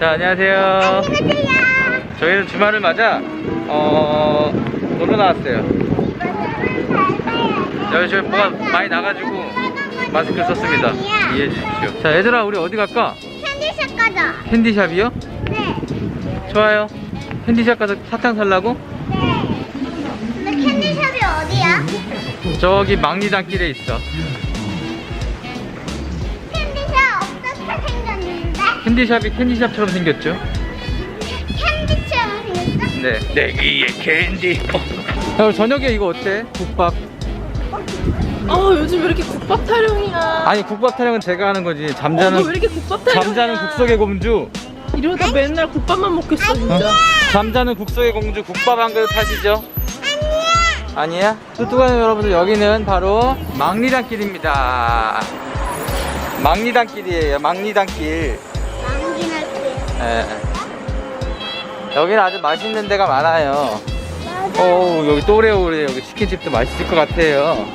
자, 안녕하세요. 안녕하세요. 저희는 주말을 맞아, 어, 놀러 나왔어요. 저희 지금 뭐가 많이 나가지고 마스크 썼습니다. 이해해 주십시오. 자, 얘들아, 우리 어디 갈까? 캔디샵 가자. 캔디샵이요? 네. 좋아요. 캔디샵 가서 사탕 살라고? 네. 근데 캔디샵이 어디야? 저기 막리단길에 있어. 캔디샵이 캔디샵처럼 생겼죠? 캔디처럼 생겼어? 네. 내기의 캔디. 어. 야, 우리 저녁에 이거 어때? 국밥. 아 요즘 왜 이렇게 국밥 타령이야? 아니, 국밥 타령은 제가 하는 거지. 어, 잠자는, 너왜 이렇게 국밥 타령이야? 잠자는 국속의 공주. 이러다 맨날 국밥만 먹겠어 진짜. 잠자는 국속의 공주 국밥 한 그릇 하시죠? 아니야? 뚜뚜가는 여러분들 여기는 바로 막리단길입니다. 막리단길이에요. 막리단길. 망기날게. 예. 여기는 아주 맛있는 데가 많아요. 오 여기 또래오래 여기 치킨집도 맛있을 것 같아요.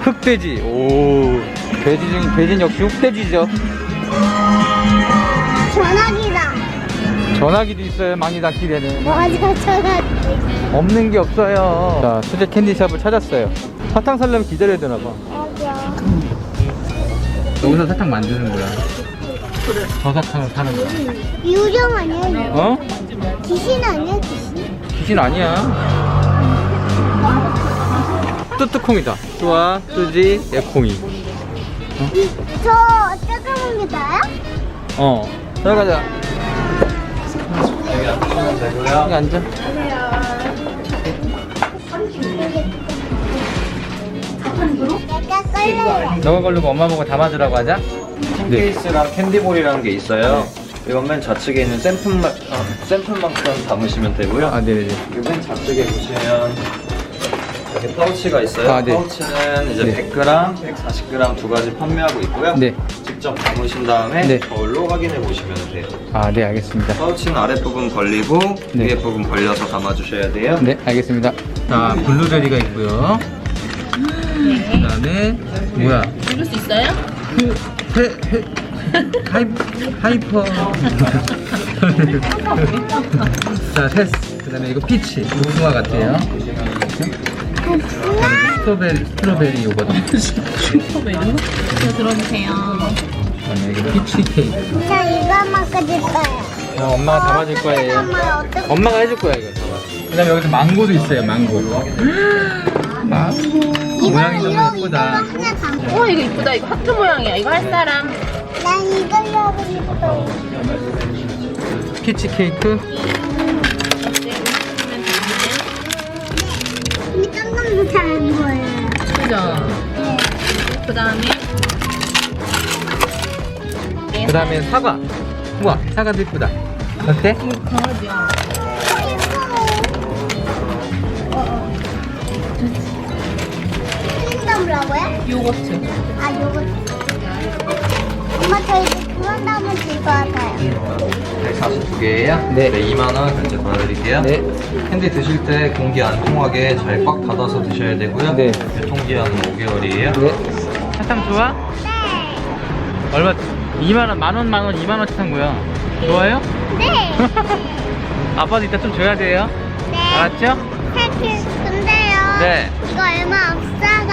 흑돼지. 오 돼지 중 돼지는 역시 흑돼지죠. 전화기다. 전화기도 있어요. 막리단길에는. 맞아, 전화기. 없는 게 없어요. 자, 수제 캔디샵을 찾았어요. 사탕 살려면 기다려야 되나 봐. 맞아. 여기서 사탕 만드는 거야. 그래. 저 사탕을 파는 거야. 유령 아니야? 어? 귀신 아니야, 귀신? 귀신 아니야. 뚜뚜콩이다. 뚜아, 뚜지, 예콩이. 이, 저 작은 게 나야? 어. 들어가자. 여기 앉아. 내가 걸르고 엄마 보고 담아주라고 하자. 케이스랑 캔디볼이라는 게 있어요. 이건 맨 좌측에 있는 샘플만, 어, 샘플만큼 담으시면 되고요. 아, 네네네. 그리고 맨 좌측에 보시면 이렇게 파우치가 있어요. 아, 네. 파우치는 이제 네. 100g, 140g 두 가지 판매하고 있고요. 네. 직접 담으신 다음에 네. 거울로 확인해 보시면 돼요. 아, 네, 알겠습니다. 파우치는 아랫부분 벌리고 네. 위에 부분 벌려서 담아주셔야 돼요. 네, 알겠습니다. 자, 블루베리가 있고요. 그 다음에, 뭐야. 읽을 수 있어요? 그, 해, 해, 하이, 하이퍼. 자, 패스. 그 다음에 이거 피치. 무궁화 같아요. 그 다음에 스트로베리, 스트로베리 요거트. 슈퍼베리? 이거 들어주세요. 그 다음에 이거 피치 케이크. 자, 이거 먹어줄 거예요. 어, 엄마가 담아줄 거예요. 엄마 어떻게? 엄마가 해줄 거야, 이거. 그 다음에 여기서 망고도 있어요, 망고. 망고. 모양이 너무 이거, 이거 예쁘다. 하나 담고. 와 이거 이쁘다. 이거 하트 모양이야. 이거 할 사람. 난 이걸로 하고 싶어. 피치 케이크. 이 조금 더잘 보여요. 그죠? 그 다음에 그 다음에 사과. 우와, 사과도 이쁘다. 어때? 강아지야. 틀린다고요? 요거트. 아, 요거. 엄마, 저 이제 그런 다음에 줄것 같아요. 142개예요? 네. 2만 원 결제 도와드릴게요. 네. 캔디 드실 때 공기 안 통하게 잘 꽉 닫아서 드셔야 되고요. 네. 유통기한은 5개월이에요. 네. 사탕 좋아? 네. 얼마? 2만 원, 만 원, 만 원, 2만 원치 산 거야. 좋아요? 네. 아빠도 이따 좀 줘야 돼요. 네. 알았죠? 사실 근데요. 네. 이거 얼마 없어가지고요.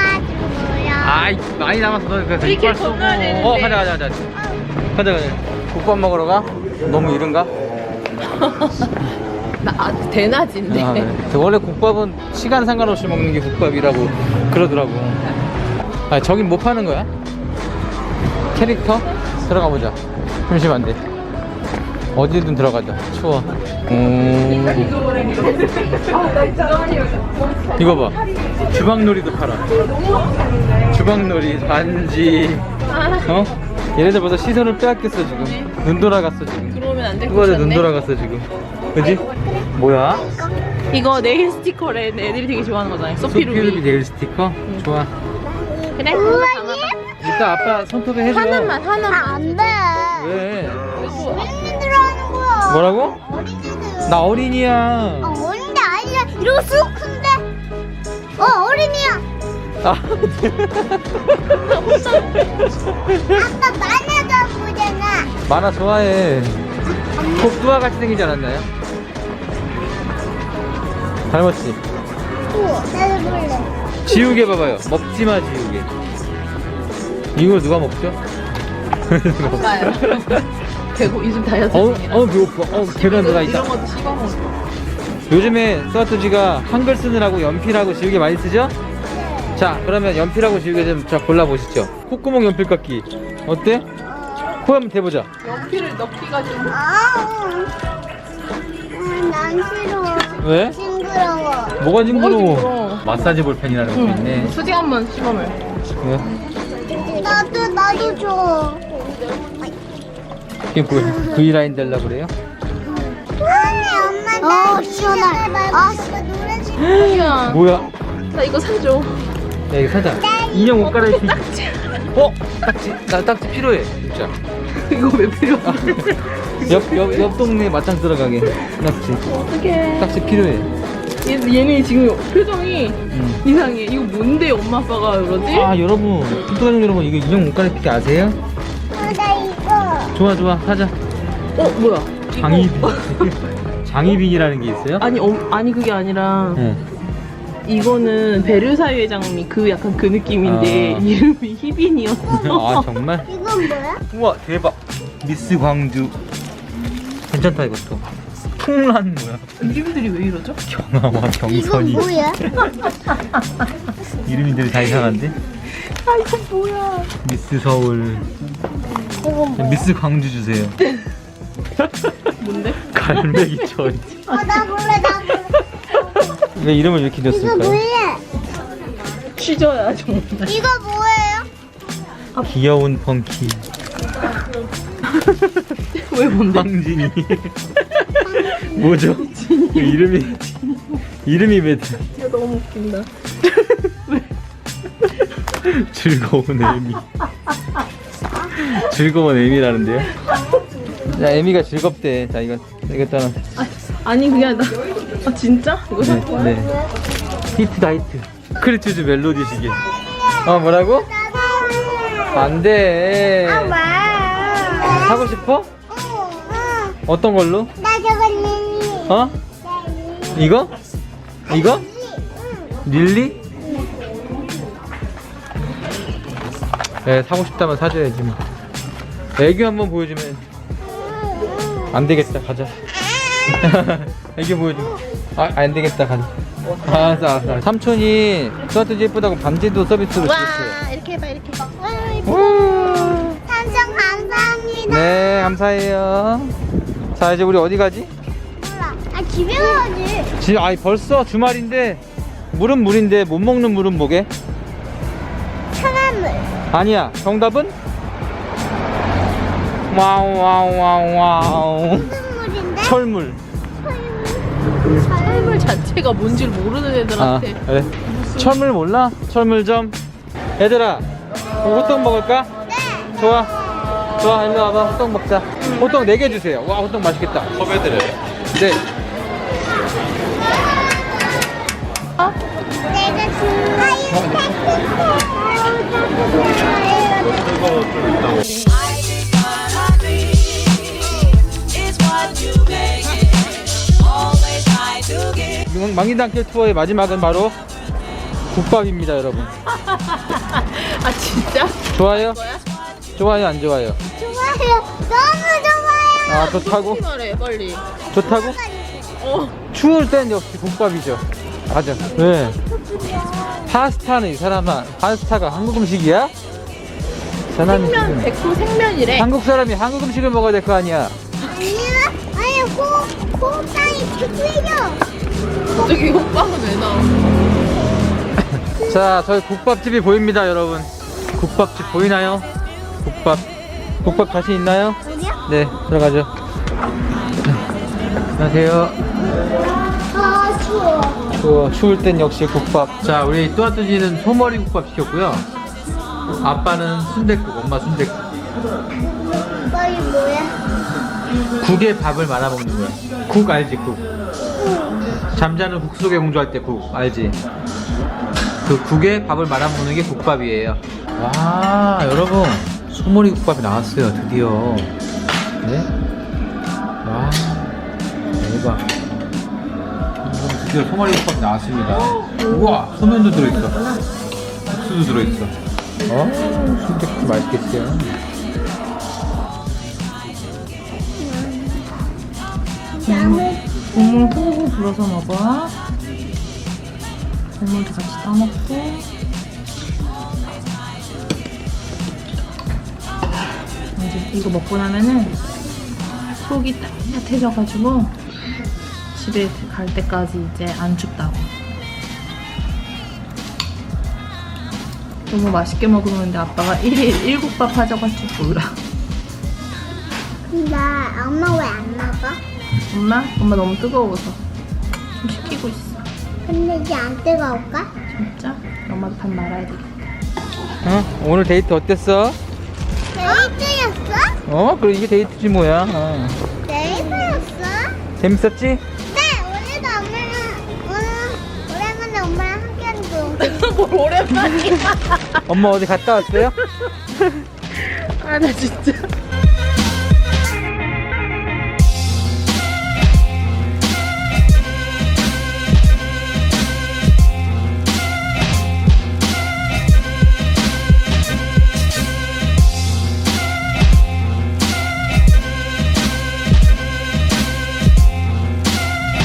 아이, 많이 남았어. 너 그래서 우리 이빨 길 쓰고. 건너야 되는데. 어, 가자, 가자, 가자. 가자, 가자. 국밥 먹으러 가? 너무 이른가? 나 아, 대낮인데. 아, 네. 원래 국밥은 시간 상관없이 먹는 게 국밥이라고 그러더라고. 아, 저긴 뭐 파는 거야? 캐릭터? 들어가 보자. 잠시만 돼. 어디든 들어가자. 추워. 음. 이거 봐. 주방놀이도 팔아. 주방놀이, 반지. 어? 얘네들 벌써 시선을 빼앗겼어, 지금. 눈 돌아갔어, 지금. 그러면 안될것 그거에 눈 같네. 돌아갔어, 지금. 그지? 뭐야? 이거 네일 스티커래. 애들이 되게 좋아하는 거잖아요. 소피루비. 소피루비 네일 스티커? 좋아. 그래. 이따 아빠 손톱에 해줘. 하나만 하나만. 아, 안 돼. 왜? 어린이들 하는 거야. 뭐라고? 어린이들. 나 어린이야. 어, 어린이 아니라 이러고 쑥 큰데. 어, 어린이야. 아, 아빠 만화가 보잖아. 만화 좋아해. 복두와 같이 생기지 않았나요? 닮았지? 우와, 나도 볼래. 지우개 봐봐요. 먹지마 지우개. 이걸 누가 먹죠? 나요. 대고 요즘 다이어트 어, 중이라. 어 배고파. 어 계란 들어가 있다. 이런 것도 씹어 먹어. 요즘에 쏘아뚜지가 한글 쓰느라고 연필하고 지우개 많이 쓰죠? 자 그러면 연필하고 지우개 좀 자 골라보시죠. 콧구멍 연필 깎기 어때? 코 한번 대보자. 연필을 넣기가 좀. 아, 음, 난 싫어. 왜? 징그러워. 뭐가 징그러워? 징그러워? 마사지 볼펜이라는 것도 있네. 수직 한번 씹어mer. 네. 나도, 나도 줘. 이게 뭐야? V 라인 달라 그래요? 아니, 엄마, 나 시원해. 아, 노래 지 야, 뭐야? 나 이거 사줘. 야 이거 사자. 인형 옷 갈아입기. 어? 딱지. 나 딱지 필요해. 진짜. 이거 왜 필요해? 옆, 옆, 옆 동네 맞짱 들어가게. 딱지. 어떡해. 딱지 필요해. 얘, 얘네 지금 표정이 응. 이상해. 이거 뭔데 엄마 아빠가 그러지? 아 여러분, 구독자님 여러분 이거 인형 옷 갈아입기 아세요? 어, 나 이거. 좋아 좋아 사자. 어 뭐야? 이거- 장희빈. 장희빈이라는 게 있어요? 아니 어, 아니 그게 아니라 네. 이거는 베르사유 회장님이 그 약간 그 느낌인데 아. 이름이 희빈이었어. 아 정말? 이건 뭐야? 우와 대박. 미스 광주. 괜찮다 이것도. 풍란 뭐야? 이름들이 왜 이러죠? 경아와 이건 경선이. 뭐야? 이름들이 다 이상한데? 아 이거 뭐야? 미스 서울. 이건 뭐야? 미스 광주 주세요. 뭔데? 갈매기 천. 어, 나 몰라, 나 몰라. 왜 이름을 이렇게 이거 줬을까요? 뭐야? 취저야 정말. 이거 뭐예요? 귀여운 펑키. 왜 뭔데? 황진이. 뭐죠? 그 이름이 이름이 왜 이거 너무 웃긴다. 즐거운 에미. 즐거운 에미라는데요? 자, 에미가 즐겁대. 자, 이거 이거 따라. 아, 아니 그게 아니라 아 진짜? 이거 살 네? 네. 히트 다이트. 크리투즈 멜로디 시계. 어, 뭐라고? 안 돼. 와. 사고 싶어? 응, 어떤 걸로? 어? 이거? 이거? 릴리? 네, 사고 싶다면 사줘야지 뭐. 애교 한번 보여주면 안 되겠다 가자. 애교 보여줘. 아, 안 되겠다 가자. 알았어, 알았어. 알았어. 삼촌이 수아트지 예쁘다고 반지도 서비스로 주셨어요. 와, 이렇게 해봐, 이렇게. 우! 삼성 감사합니다. 네, 감사해요. 자, 이제 우리 어디 가지? 몰라. 아, 집에 가야지. 지, 아이 벌써 주말인데 물은 물인데 못 먹는 물은 뭐게? 천안물. 아니야. 정답은? 와우 와우 와우 와우. 무슨 물인데? 철물. 철물 자체가 뭔지 를 모르는 아, 애들한테 그래. 철물 몰라? 철물점. 얘들아, 호떡 먹을까? 네. 좋아. 좋아, 일로 와봐. 호떡 먹자. 호떡 4개 주세요. 와, 호떡 맛있겠다. 섭외드려요. 네. 망- 망리단길 투어의 마지막은 바로 국밥입니다, 여러분. 아 진짜? 좋아요? 좋아요, 안 좋아요? 좋아요. 너무 좋아요. 아, 좋다고? 솔직히 말해 빨리 좋다고? 어 추울 땐 역시 국밥이죠. 맞아. 왜? 파스타는 이 사람아, 파스타가 한국 음식이야? 사람이 생면 지금 100% 생면이래 한국 사람이 한국 음식을 먹어야 될 거 아니야. 아니야. 아니, 코, 코 땅이 튀겨. 갑자기 호빵은 왜 나와 자, 저희 국밥집이 보입니다, 여러분. 국밥집 보이나요? 국밥. 국밥 자신 있나요? 어디야? 네, 들어가죠. 안녕하세요. 아, 추워. 추울 땐 역시 국밥. 자, 우리 또아뚜지는 소머리 국밥 시켰고요. 아빠는 순댓국, 엄마 순댓국. 오빠, 이 뭐야? 국에 밥을 말아 먹는 거야. 국 알지, 국. 잠자는 국 속에 공주할 때 국 알지? 그 국에 밥을 말아 먹는 게 국밥이에요. 와, 여러분. 소머리 국밥이 나왔어요, 드디어. 네? 대박. 드디어 소머리국밥이 나왔습니다. 우와, 소면도 들어있어. 국수도 들어있어. 어, 진짜 맛있겠어요. 국물 후후 불어서 먹어. 국물도 같이 떠먹고. 이제 이거 먹고 나면은 속이 따뜻해져가지고 집에 갈 때까지 이제 안 춥다고. 너무 맛있게 먹으는데 아빠가 1일 7밥 하자고 할줄 몰라. 나 엄마 왜 안 먹어? 엄마? 엄마 너무 뜨거워서 좀 식히고 있어. 근데 이제 안 뜨거울까? 진짜? 엄마도 밥 말아야 되겠다. 어? 오늘 데이트 어땠어? 데이트였어? 어? 그래, 이게 데이트지 뭐야. 어. 데이트였어? 재밌었지? 뭘 오랜만이야. 엄마 어디 갔다 왔어요? 아, 나 진짜.